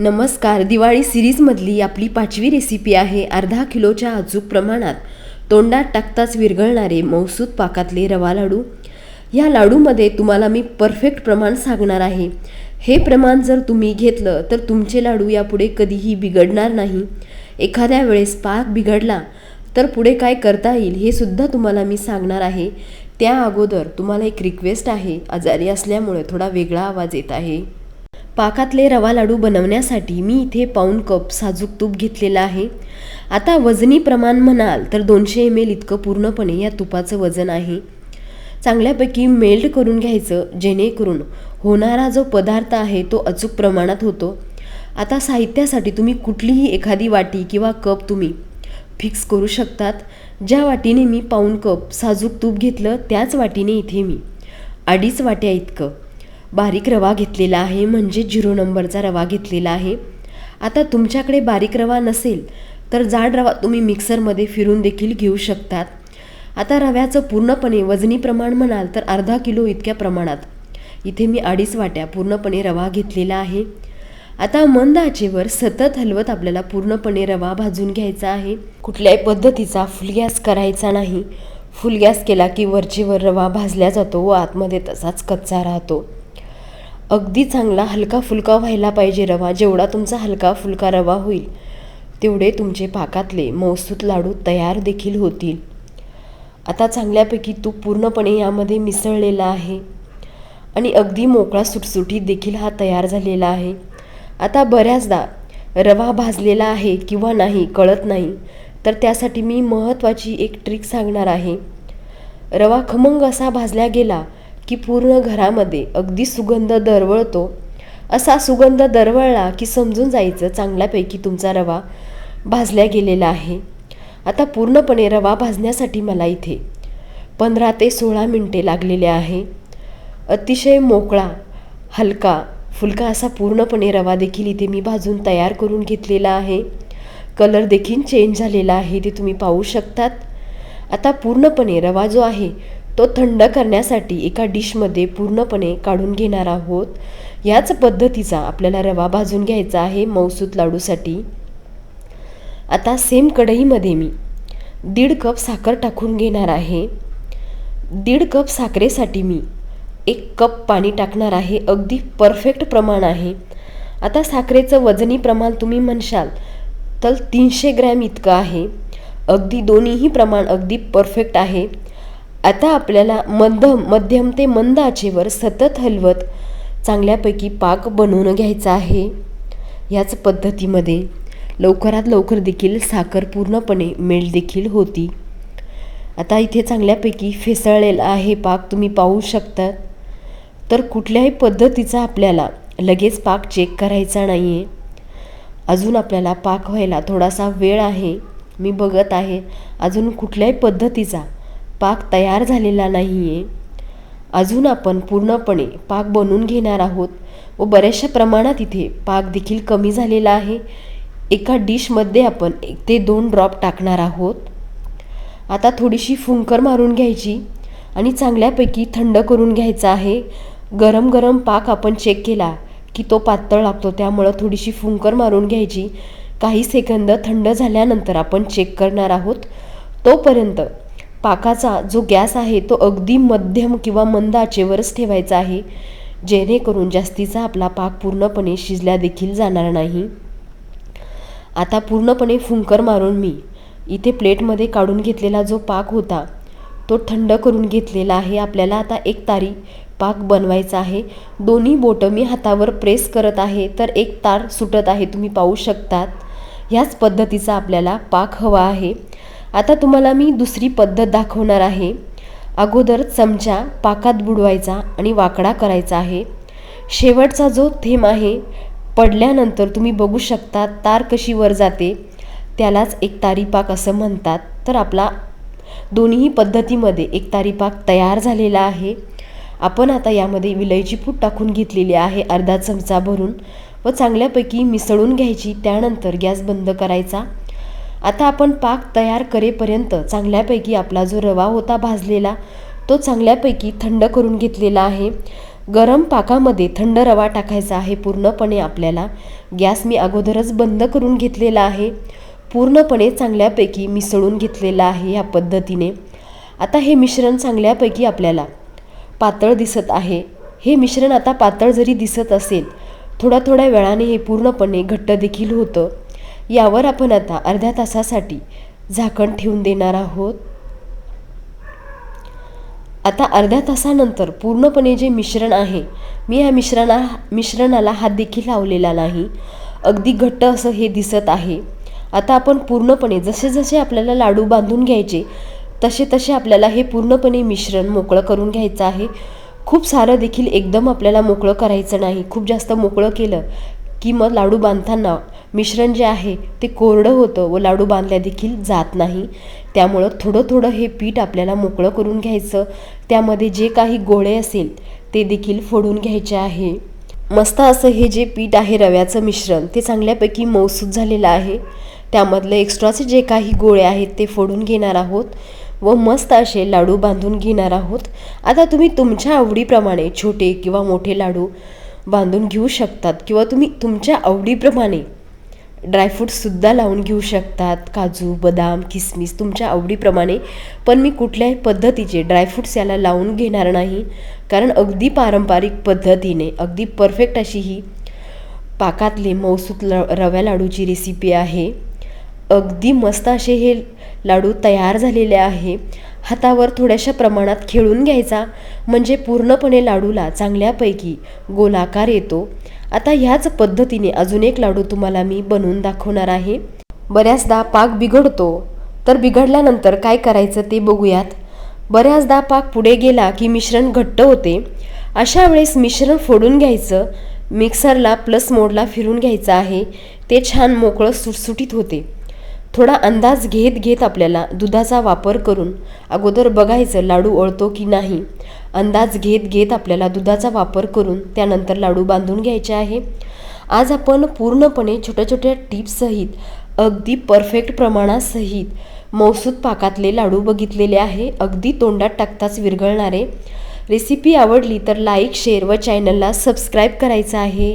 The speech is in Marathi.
नमस्कार दिवाळी सिरीजमधली आपली पाचवी रेसिपी आहे अर्धा किलोच्या अचूक प्रमाणात. तोंडात टाकताच विरघळणारे मौसूद पाकातले रवा लाडू. या लाडूमध्ये तुम्हाला मी परफेक्ट प्रमाण सांगणार आहे. हे प्रमाण जर तुम्ही घेतलं तर तुमचे लाडू यापुढे कधीही बिघडणार नाही. एखाद्या वेळेस पाक बिघडला तर पुढे काय करता येईल हे सुद्धा तुम्हाला मी सांगणार आहे. त्या अगोदर तुम्हाला एक रिक्वेस्ट आहे. आजारी असल्यामुळे थोडा वेगळा आवाज येत आहे. पाकातले रवा लाडू बनवण्यासाठी मी इथे पाऊण कप साजूक तूप घेतलेलं आहे. आता वजनी प्रमाण म्हणाल तर दोनशे एम एल इतकं पूर्णपणे या तुपाचं वजन आहे. चांगल्यापैकी मेल्ट करून घ्यायचं जेणेकरून होणारा जो पदार्थ आहे तो अचूक प्रमाणात होतो. आता साहित्यासाठी तुम्ही कुठलीही एखादी वाटी किंवा कप तुम्ही फिक्स करू शकतात. ज्या वाटीने मी पाऊण कप साजूक तूप घेतलं त्याच वाटीने इथे मी अडीच वाट्या इतकं बारीक रवा घेतलेला आहे म्हणजे झिरो नंबरचा रवा घेतलेला आहे. आता तुमच्याकडे बारीक रवा नसेल तर जाड रवा तुम्ही मिक्सरमध्ये फिरून देखील घेऊ शकतात. आता रव्याचं पूर्णपणे वजनी प्रमाण म्हणाल तर अर्धा किलो इतक्या प्रमाणात. इथे मी अडीच वाट्या पूर्णपणे रवा घेतलेला आहे. आता मंद आचेवर सतत हलवत आपल्याला पूर्णपणे रवा भाजून घ्यायचा आहे. कुठल्याही पद्धतीचा फुल गॅस करायचा नाही. फुल गॅस केला की वरचेवर रवा भाजला जातो व आतमध्ये तसाच कच्चा राहतो. अगदी चांगला हलका फुलका व्हायला पाहिजे रवा. जेवढा तुमचा हलका फुलका रवा होईल तेवढे तुमचे पाकातले मौसूत लाडू तयार देखील होतील. आता चांगल्यापैकी तूप पूर्णपणे यामध्ये मिसळलेला आहे. आणि अगदी मोकळा सुटसुटीत देखील हा तयार झालेला आहे. आता बऱ्याचदा रवा भाजलेला आहे किंवा नाही कळत नाही तर त्यासाठी मी महत्त्वाची एक ट्रिक सांगणार आहे. रवा खमंग असा भाजला गेला की पूर्ण घरामध्ये अगदी सुगंध दरवळतो. असा सुगंध दरवळला की समजून जायचं चांगल्यापैकी तुमचा रवा भाजल्या गेलेला आहे. आता पूर्णपणे रवा भाजण्यासाठी मला इथे पंधरा ते सोळा मिनटे लागलेले आहे. अतिशय मोकळा हलका फुलका असा पूर्णपणे रवा देखील इथे मी भाजून तयार करून घेतलेला आहे. कलर देखील चेंज झालेला आहे ते तुम्ही पाहू शकतात. आता पूर्णपणे रवा जो आहे तो थंड करण्यासाठी एका डिशमध्ये पूर्णपणे काढून घेणार आहोत. याच पद्धतीचा आपल्याला रवा भाजून घ्यायचा आहे मौसूत लाडूसाठी. आता सेम कढईमध्ये मी दीड कप साखर टाकून घेणार आहे. दीड कप साखरेसाठी मी एक कप पाणी टाकणार आहे. अगदी परफेक्ट प्रमाण आहे. आता साखरेचं वजनी प्रमाण तुम्ही म्हणशाल तर तीनशे ग्रॅम इतकं आहे. अगदी दोन्हीही प्रमाण अगदी परफेक्ट आहे. आता आपल्याला मध्यम मध्यम ते मंद आचेवर सतत हलवत चांगल्यापैकी पाक बनवून घ्यायचा आहे. याच पद्धतीमध्ये लवकरात लवकर देखील साखर पूर्णपणे मेल्ट देखील होती. आता इथे चांगल्यापैकी फेसळलेला आहे पाक तुम्ही पाहू शकतात तर कुठल्याही पद्धतीचा आपल्याला लगेच पाक चेक करायचा नाही आहे अजून आपल्याला पाक व्हायला थोडासा वेळ आहे. मी बघत आहे. अजून कुठल्याही पद्धतीचा पाक तयार झालेला नाही आहे अजून आपण पूर्णपणे पाक बनवून घेणार आहोत व बऱ्याचशा प्रमाणात इथे पाक देखील कमी झालेला आहे. एका डिशमध्ये आपण एक ते दोन ड्रॉप टाकणार आहोत. आता थोडीशी फुंकर मारून घ्यायची आणि चांगल्यापैकी थंड करून घ्यायचा आहे. गरम गरम पाक आपण चेक केला की तो पातळ लागतो त्यामुळं थोडीशी फुंकर मारून घ्यायची. काही सेकंद थंड झाल्यानंतर आपण चेक करणार आहोत. तोपर्यंत पाकाचा जो गॅस आहे तो अगदी मध्यम किंवा मंद आचेवरच ठेवायचा आहे. जेणेकरून जास्तीचा आपला पाक पूर्णपणे शिजल्या देखील जाणार नाही. आता पूर्णपणे फुंकर मारून मी इथे प्लेटमध्ये काढून घेतलेला जो पाक होता तो थंड करून घेतलेला आहे. आपल्याला आता एक तारी पाक बनवायचा आहे. दोन्ही बोटं मी हातावर प्रेस करत आहे तर एक तार सुटत आहे तुम्ही पाहू शकतात. ह्याच पद्धतीचा आपल्याला पाक हवा आहे. आता तुम्हाला मी दुसरी पद्धत दाखवणार आहे. अगोदर चमचा पाकात बुडवायचा आणि वाकडा करायचा आहे. शेवटचा जो थेंब आहे पडल्यानंतर तुम्ही बघू शकता तार कशी वर जाते. त्यालाच एक तारीपाक असं म्हणतात. तर आपला दोन्ही पद्धतीमध्ये एक तारीपाक तयार झालेला आहे. आपण आता यामध्ये विलयची पूड टाकून घेतलेली आहे अर्धा चमचा भरून व चांगल्यापैकी मिसळून घ्यायची. त्यानंतर गॅस बंद करायचा. आता आपण पाक तयार करेपर्यंत चांगल्यापैकी आपला जो रवा होता भाजलेला तो चांगल्यापैकी थंड करून घेतलेला आहे. गरम पाकामध्ये थंड रवा टाकायचा आहे पूर्णपणे आपल्याला. गॅस मी अगोदरच बंद करून घेतलेला आहे. पूर्णपणे चांगल्यापैकी मिसळून घेतलेला आहे या पद्धतीने. आता हे मिश्रण चांगल्यापैकी आपल्याला पातळ दिसत आहे. हे मिश्रण आता पातळ जरी दिसत असेल थोड्या थोड्या वेळाने हे पूर्णपणे घट्ट देखील होतं. यावर आपण आता अर्ध्या तासासाठी झाकण ठेवून देणार आहोत. आता अर्ध्या तासानंतर पूर्णपणे जे मिश्रण आहे मी या मिश्रणा मिश्रणाला हात देखील लावलेला नाही. अगदी घट्ट असं हे दिसत आहे. आता आपण पूर्णपणे जसे जसे आपल्याला लाडू बांधून घ्यायचे तसे तसे आपल्याला हे पूर्णपणे मिश्रण मोकळं करून घ्यायचं आहे. खूप सारं देखील एकदम आपल्याला मोकळं करायचं नाही. खूप जास्त मोकळं केलं की मग लाडू बांधताना मिश्रण जे आहे ते कोरडं होतं व लाडू बांधल्या देखील जात नाही. त्यामुळं थोडं थोडं हे पीठ आपल्याला मोकळं करून घ्यायचं. त्यामध्ये जे काही गोळे असेल ते देखील फोडून घ्यायचे आहे. मस्त असं हे जे पीठ आहे रव्याचं मिश्रण ते चांगल्यापैकी मौसूद झालेलं आहे. त्यामधलं एक्स्ट्राचे जे काही गोळे आहेत ते फोडून घेणार आहोत व मस्त असे लाडू बांधून घेणार आहोत. आता तुम्ही तुमच्या आवडीप्रमाणे छोटे किंवा मोठे लाडू बांधून घेऊ शकतात किंवा तुम्ही तुमच्या आवडीप्रमाणे ड्रायफ्रूटसुद्धा लावून घेऊ शकतात. काजू बदाम किसमिस तुमच्या आवडीप्रमाणे. पण मी कुठल्याही पद्धतीचे ड्रायफ्रूट्स याला लावून घेणार नाही. कारण अगदी पारंपरिक पद्धतीने अगदी परफेक्ट अशी ही पाकातली मौसूत ल रव्या लाडूची रेसिपी आहे. अगदी मस्त असे हे लाडू तयार झालेले आहे. हातावर थोड्याशा प्रमाणात खेळून घ्यायचा म्हणजे पूर्णपणे लाडूला चांगल्यापैकी गोलाकार येतो. आता ह्याच पद्धतीने अजून एक लाडू तुम्हाला मी बनवून दाखवणार आहे. बऱ्याचदा पाक बिघडतो. तर बिघडल्यानंतर काय करायचं ते बघूयात. बऱ्याचदा पाक पुढे गेला की मिश्रण घट्ट होते. अशा वेळेस मिश्रण फोडून घ्यायचं. मिक्सरला प्लस मोडला फिरून घ्यायचं आहे. ते छान मोकळं सुटसुटीत होते. थोडा अंदाज घेत घेत आपल्याला दुधाचा वापर करून अगोदर बघायचं लाडू ओळतो की नाही. अंदाज घेत घेत आपल्याला दुधाचा वापर करून त्यानंतर लाडू बांधून घ्यायचे आहे. आज आपण पूर्णपणे छोट्या छोट्या टिप्ससहित अगदी परफेक्ट प्रमाणासहित मौसूद पाकातले लाडू बघितलेले आहे. अगदी तोंडात टाकताच विरघळणारे. रेसिपी आवडली तर लाईक शेअर व चॅनलला सबस्क्राईब करायचं आहे.